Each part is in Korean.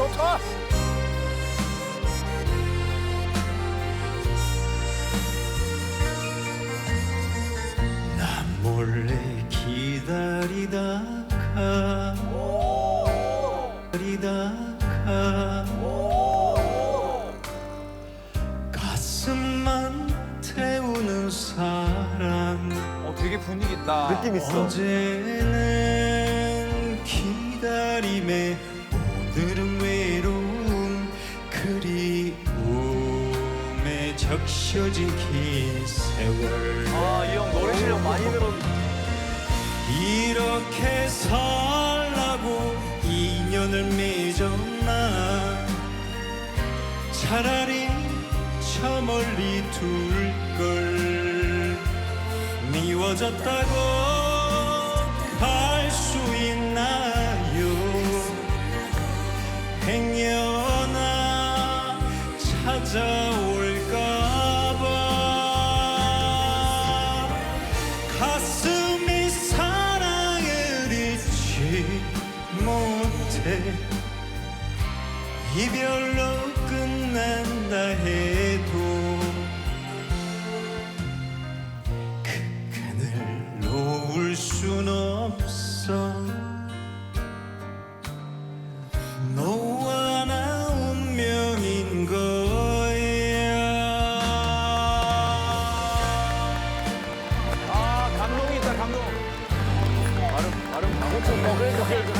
좋다. 나 몰래 기다리다가 기다리다가 가슴만 태우는 사랑 어, 되게 분위기 있다. 느낌 있어. 언제는 기다림에 오늘은 적셔진 긴 세월. 아, 이 형 노래 실력 많이 늘었. 이렇게 살라고 인연을 맺었나? 차라리 저 멀리 둘 걸. 미워졌다고 할 수 있나요? 행여나 찾아올 못해 이별로 끝난다 해도 그 끈을 놓을 순 없어. 너와 나 운명인 거야. 아, 감동이 있다, 감동. 발음, 발음, 방금 어, 그래도 그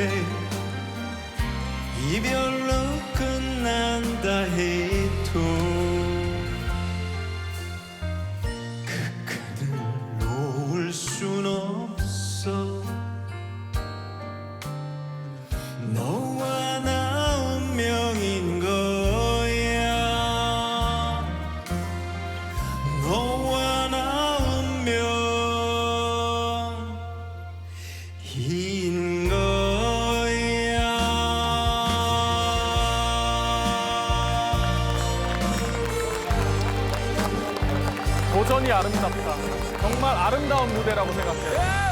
못해 이 도전이 아름답다. 정말 아름다운 무대라고 생각해.